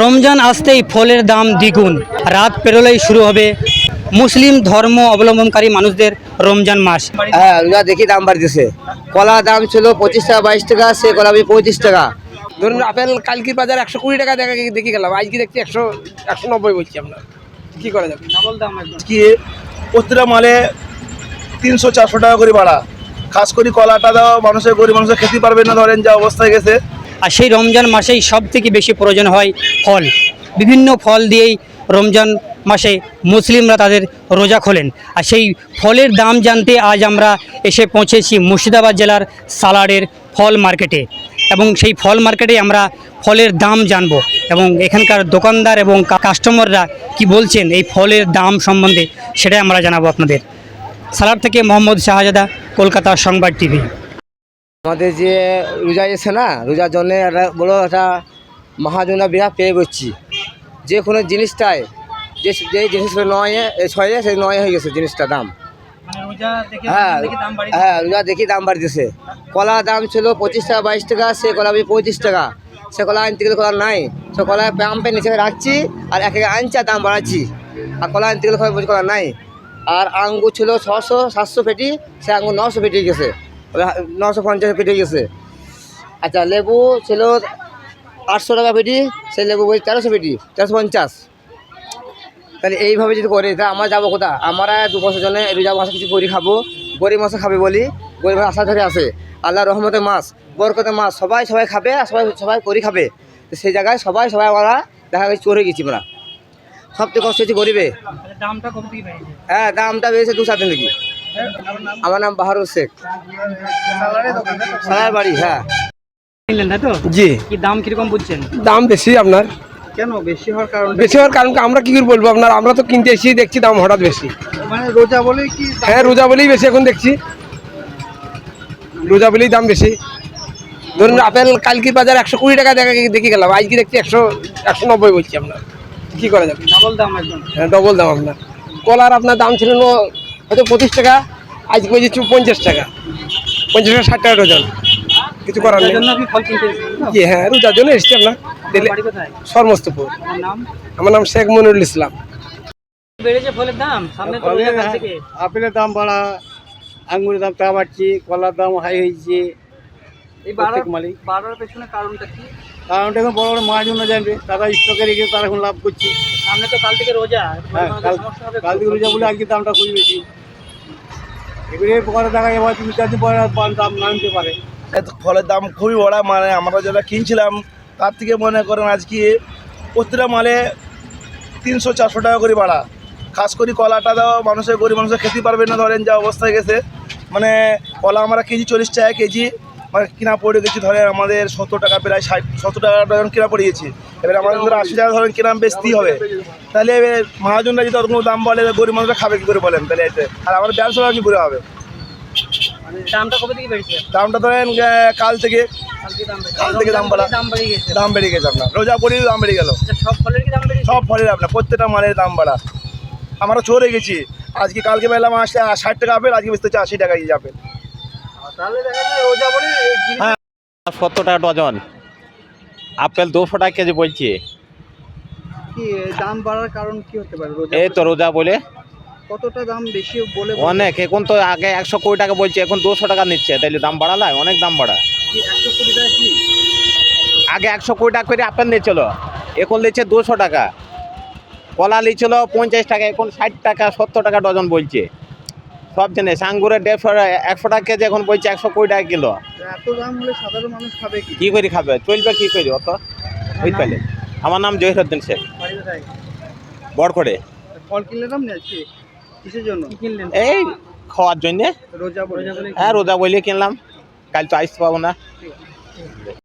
রমজান আসতেই ফলের দাম দ্বিগুণ। রাত পেরোলেই শুরু হবে মুসলিম ধর্ম অবলম্বনকারী মানুষদের রমজান মাস। হ্যাঁ রোজা দেখি দাম বাড়তেছে। কলা দাম ছিল পঁচিশ টাকা বাইশ টাকা সে কলা আমি পঁয়ত্রিশ টাকা। ধরুন আপেল কালকির বাজার একশো কুড়ি টাকা দেখা দেখি গেলাম আজকে দেখছি একশো একশো নব্বই বলছি আমরা। কি করা যাবে? কি প্রতিটা মালে তিনশো চারশো টাকা করে বাড়া খাস করে কলাটা দাও মানুষের গরিব মানুষের খেতে পারবে না ধরেন যা অবস্থায় গেছে। আর সেই রমজান মাসেই সব থেকে বেশি প্রয়োজন হয় ফল। বিভিন্ন ফল দিয়েই রমজান মাসে মুসলিমরা তাদের রোজা খোলেন। আর সেই ফলের দাম জানতে আজ আমরা এসে পৌঁছেছি মুর্শিদাবাদ জেলার সালাডের ফল মার্কেটে। এবং সেই ফল মার্কেটে আমরা ফলের দাম জানব এবং এখানকার দোকানদার এবং কাস্টমাররা কি বলছেন, এই ফলের দাম সম্বন্ধে সেটাই আমরা জানাব আপনাদের। সালাড থেকে মোহাম্মদ শাহজাদা, কলকাতা সংবাদ টিভি। আমাদের যে রোজা এসে না রোজার জন্য একটা বড় একটা মহাজনা বিরাট পেয়ে বসছি যে কোনো জিনিসটাই যে যে জিনিসটা নয় ছয়ে সেই নয় হয়ে গেছে জিনিসটা দাম। হ্যাঁ হ্যাঁ রোজা দেখি দাম বাড়তেছে কলা দাম ছিল পঁচিশ টাকা বাইশ টাকা সে কলা পঁয়ত্রিশ টাকা। সে কলা আনতে গেলে কলা নাই সে কলা পাম্পে নিচে রাখছি আর এক এক আনছি আর দাম বাড়াচ্ছি। আর কলা আনতে গেলে কলা- কলা নাই। আর আঙ্গুর ছিল ছশো সাতশো পেটি সে আঙ্গুর নশো পেটি গেছে। নশো পঞ্চাশ পেটে গেছে। আচ্ছা লেবু ছিল আটশো টাকা পেটি সেই লেবু বলছি তেরোশো পেটি তেরোশো পঞ্চাশ। তাহলে এইভাবে যদি করে তা আমরা যাব কোথা আমরা দু বছর জন্য রোজা মাসে কিছু করি খাব। গরিব মাসে খাবে বলি গরিব আশা ধরে আসে। আল্লাহ রহমতের মাস বরকতের মাস সবাই সবাই খাবে আর সবাই সবাই করি খাবে। তো সেই জায়গায় সবাই সবাই আমরা দেখা গেছে চোরে গেছি আমরা। সব থেকে কষ্ট হচ্ছে গরিবে। দামটা কত থেকে বেড়েছে? হ্যাঁ দামটা বেড়েছে দু সাত দিন নাকি আমার নাম বাহারুর শেখ। সালার বাড়ি হ্যাঁ। কিনলেন তাই তো? জি। কি দাম কীরকম বুঝছেন? দাম বেশি আপনার। কেন? বেশি হওয়ার কারণ বেশি হওয়ার কারণ কি? আমরা কি করে বলব আপনার? আমরা তো কিনতে এসেছি দেখছি দাম হঠাৎ বেশি। মানে রোজা বলে কি হ্যাঁ রোজা বলেই বেশি এখন দেখছি। রোজা বলেই দাম বেশি। ধরুন আপেল কালকির বাজার একশো কুড়ি টাকা দেখা দেখে গেলাম। আজকে দেখছি একশো একশো নব্বই বলছি আপনার কি করা যাবে? ডাবল দাম একদম। হ্যাঁ ডবল দাম আপনার। কলার আপনার দাম ছিল ন- হয়তো পঁচিশ টাকা। আজকে বলছি পঞ্চাশ টাকা। পঞ্চাশ টাকা ষাট টাকা ডজন। কিছু করার নেই? জি হ্যাঁ রোজার জন্য এসছি বাড়ি সর্মস্তপুর আমার নাম শেখ মনিরুল ইসলাম। বেড়েছে ফলের দাম? সামনে তো রোজা কাল থেকে। আপেলের দাম বাড়া আঙ্গুরের দাম তা বাড়ছে কলার দাম হাই হয়েছে। এই বাড়ার মালিক। বাড়ার পেছনে কারণটা কি? এখন বড় বড় মহাজন জানবে। তারা স্টকে রেখে তারা এখন লাভ করছে। সামনে তো কাল থেকে রোজা। হ্যাঁ কাল দিকে রোজা বলে আজকে দামটা খুবই বেশি। এবারে পরে দেখা এবার তিন চার দাম নামতে ফলের দাম খুবই বড় মানে আমরা যেটা কিনছিলাম, তার থেকে মনে করেন আজকে প্রতিটা মালে তিনশো, চারশো টাকা করে বাড়া। খাস করে কলাটা দেওয়া মানুষের, গরিব মানুষের খেতে পারবে না, ধরেন যা অবস্থায় গেছে। মানে কলা আমরা কেজি চল্লিশ টাকা কেজি। মানে কিনা পড়ে গেছি ধরেন আমাদের সত্তর টাকা প্রায় ষাট সত্তর টাকা ডজন কিনা পড়ে গেছি এবার আমাদের ধরো আশি টাকা ধরেন কিনা বেচতেই হবে। তাহলে এবার মহাজনরা যদি কোনো দাম বলে গরিব মানুষরা খাবে কী করে বলেন? তাহলে এতে আর আমার ব্যবসা কী করে হবে? দামটা কবে থেকে বেড়েছে? দামটা ধরেন কাল থেকে। কাল থেকে দাম বাড়া। দাম বেড়ে গেছে। দাম বেড়ে গেছে আপনার। রোজা পরেই দাম বেড়ে গেল। আচ্ছা, সব ফলের দাম বেড়েছে সব ফলের আপনার প্রত্যেকটা মালের দাম বাড়া। আমরা চলে গেছি। আজকে কালকে পেলাম আসলে ষাট টাকা আপেল আজকে বেচতে হচ্ছে আশি টাকা আপেল। বলে সত্তর টাকা ডজন। আপেল দুশো টাকা কেজি বলছি কি দাম বাড়ার কারণ কি হতে পারে এই তো রোজা বলে। কতটা দাম বেশি বলে অনেক এখন তো আগে একশো কুড়ি টাকা বলছে এখন দুশো টাকা নিচ্ছে। তাইলে দাম বাড়ালায় অনেক দাম বাড়া। একশো কুড়ি টাকা কি? আগে একশো কুড়ি টাকা করে আপেল নিচ্ছিল এখন নিচ্ছে দুশো টাকা। কলা নিচ্ছিল পঞ্চাশ টাকা এখন ষাট টাকা সত্তর টাকা ডজন বলছে সব জিনিস। আঙ্গুরের দেড়শো একশো টাকা কেজি এখন বলছে একশো কুড়ি টাকা কিলো। এত দাম হলে সাধারণ মানুষ খাবে কি? কি করে খাবে? চলবে কি করে? অত বুঝতে পারলে? আমার নাম জহিরুদ্দিন শেখ। বাড়ি কোথায় বড় করে ফল কিসের জন্য? কিনলেন? এই খাওয়ার জন্যে। রোজা বলে। হ্যাঁ রোজা বলে কিনলাম। কাল তো আসতে পাবো না।